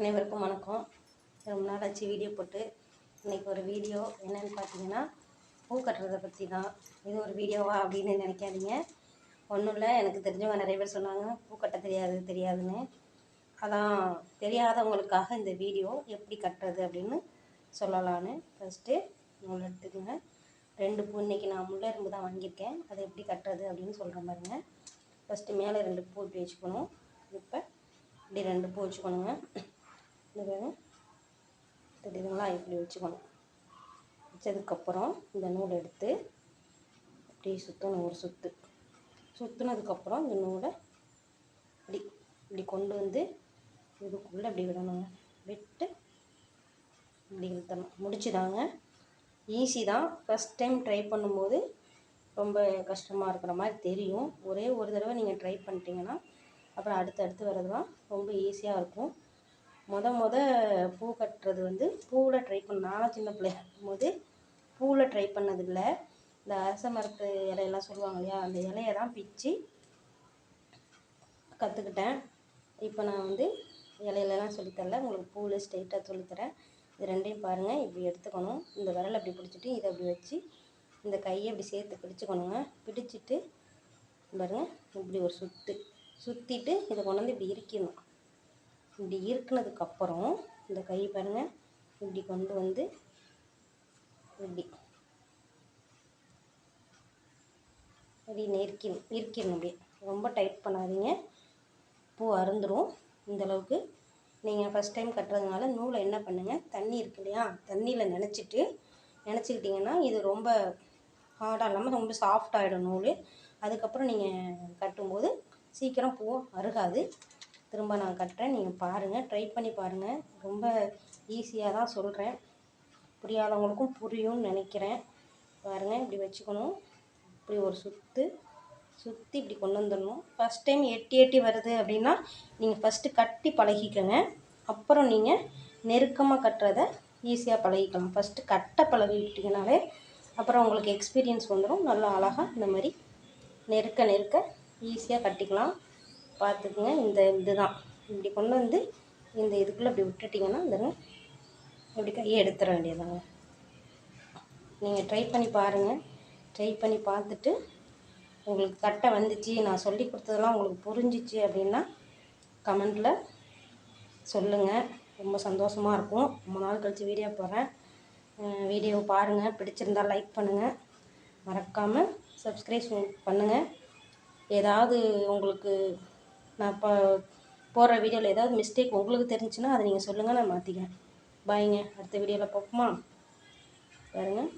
அனைவருக்கும் வணக்கம். ரொம்ப நாள் ஆச்சு வீடியோ போட்டு. இன்றைக்கி ஒரு வீடியோ என்னென்னு பார்த்தீங்கன்னா பூ கட்டுறதை பற்றி தான் இது ஒரு வீடியோவா அப்படின்னு நினைக்காதீங்க. ஒன்றும் இல்லை எனக்கு தெரிஞ்சவங்க நிறைய பேர் சொன்னாங்க பூ கட்ட தெரியாது தெரியாதுன்னு. அதான் தெரியாதவங்களுக்காக இந்த வீடியோ எப்படி கட்டுறது அப்படின்னு சொல்லலான்னு ஃபஸ்ட்டு நூல் எடுத்துக்கோங்க. ரெண்டு பூ இன்றைக்கி நான் முல்லை இரும்பு தான் வாங்கியிருக்கேன். அதை எப்படி கட்டுறது அப்படின்னு சொல்கிற மாதிரிங்க ஃபஸ்ட்டு மேலே ரெண்டு பூ இப்படி வச்சுக்கணும். இப்போ இப்படி ரெண்டு பூ வச்சுக்கணுங்க. இந்த வேணும் தெரியுதுங்களா இப்படி வச்சுக்கணும். வச்சதுக்கப்புறம் இந்த நூல் எடுத்து இப்படி சுற்றணும் ஒரு சுற்று சுற்றுனதுக்கப்புறம் இந்த நூலை இப்படி இப்படி கொண்டு வந்து இதுக்குள்ளே இப்படி விடணுங்க. விட்டு இப்படி இழுத்தணும். முடிச்சுதாங்க. ஈஸி தான். ஃபஸ்ட் டைம் ட்ரை பண்ணும்போது ரொம்ப கஷ்டமாக இருக்கிற மாதிரி தெரியும். ஒரே ஒரு தடவை நீங்கள் ட்ரை பண்ணிட்டீங்கன்னா அப்புறம் அடுத்து அடுத்து வர்றதுலாம் ரொம்ப ஈஸியாக இருக்கும். மொத மொத பூ கட்டுறது வந்து பூவில் ட்ரை பண்ண நானும் சின்ன பிள்ளையா இருக்கும்போது பூவில் ட்ரை பண்ணதில்லை. இந்த அரச மரத்து இலையெல்லாம் சொல்லுவாங்க இல்லையா அந்த இலையை தான் பிச்சு கற்றுக்கிட்டேன் இப்போ நான் வந்து இலையிலலாம் சொல்லித்தரல உங்களுக்கு பூவில் ஸ்ட்ரைட்டாக சொல்லித்தரேன் இது ரெண்டையும் பாருங்கள் இப்படி எடுத்துக்கணும். இந்த விரலை அப்படி பிடிச்சிட்டு இதை அப்படி வச்சு இந்த கையை இப்படி சேர்த்து பிடிச்சிக்கணுங்க. பிடிச்சிட்டு பாருங்கள் இப்படி ஒரு சுற்று சுற்றிட்டு இதை கொண்டு வந்து இப்படி இருக்கணும் இப்படி இருக்கினதுக்கப்புறம் இந்த கை பாருங்கள் இப்படி கொண்டு வந்து இப்படி. இப்படி நெருக்கிடணும் இறுக்கிடணும் அப்படியே ரொம்ப டைட் பண்ணாதீங்க. பூ அருந்துடும் இந்த அளவுக்கு. நீங்கள் ஃபஸ்ட் டைம் கட்டுறதுனால நூலை என்ன பண்ணுங்கள் தண்ணி இருக்கு இல்லையா தண்ணியில் நினச்சிட்டு நினச்சிக்கிட்டிங்கன்னா இது ரொம்ப ஹார்டாக இல்லாமல் ரொம்ப சாஃப்ட் ஆகிடும் நூல். அதுக்கப்புறம் நீங்கள் கட்டும்போது சீக்கிரம் பூ அருகாது. திரும்ப நான் கட்டுறேன். நீங்கள் பாருங்கள் ட்ரை பண்ணி பாருங்கள் ரொம்ப ஈஸியாக தான் சொல்கிறேன் புரியாதவங்களுக்கும் புரியும்னு நினைக்கிறேன். பாருங்கள் இப்படி வச்சுக்கணும். இப்படி ஒரு சுற்று சுற்றி இப்படி கொண்டு வந்துடணும். ஃபஸ்ட் டைம் எட்டி எட்டி வருது அப்படின்னா நீங்கள் ஃபஸ்ட்டு கட்டி பழகிக்கோங்க. அப்புறம் நீங்கள் நெருக்கமாக கட்டுறத ஈஸியாக பழகிக்கலாம். ஃபஸ்ட்டு கட்ட பழகிக்கிட்டிங்கனாலே அப்புறம் உங்களுக்கு எக்ஸ்பீரியன்ஸ் வந்துடும் நல்லா அழகாக இந்த மாதிரி நெருக்க நெருக்க ஈஸியாக கட்டிக்கலாம். பார்த்துக்குங்க இந்த இதுதான். இப்படி கொண்டு வந்து இந்த இதுக்குள்ளே இப்படி விட்டுட்டிங்கன்னா இந்த இப்படி கையை எடுத்துட வேண்டியதாங்க நீங்கள் ட்ரை பண்ணி பாருங்கள் ட்ரை பண்ணி பார்த்துட்டு உங்களுக்கு கட்ட வந்துச்சு நான் சொல்லி கொடுத்ததெல்லாம் உங்களுக்கு புரிஞ்சிச்சு அப்படின்னா கமெண்டில் சொல்லுங்கள் ரொம்ப சந்தோஷமாக இருக்கும். ரொம்ப நாள் கழித்து வீடியோ போகிறேன் வீடியோ பாருங்கள் பிடிச்சிருந்தா லைக் பண்ணுங்கள் மறக்காமல் சப்ஸ்கிரைப் பண்ணுங்கள் ஏதாவது உங்களுக்கு நான் இப்போ போடுற வீடியோவில் ஏதாவது மிஸ்டேக் உங்களுக்கு தெரிஞ்சுன்னா அதை நீங்கள் சொல்லுங்கள் நான் மாற்றிக்கிறேன் பாய்ங்க அடுத்த வீடியோவில் பார்ப்போமா? பாருங்கள்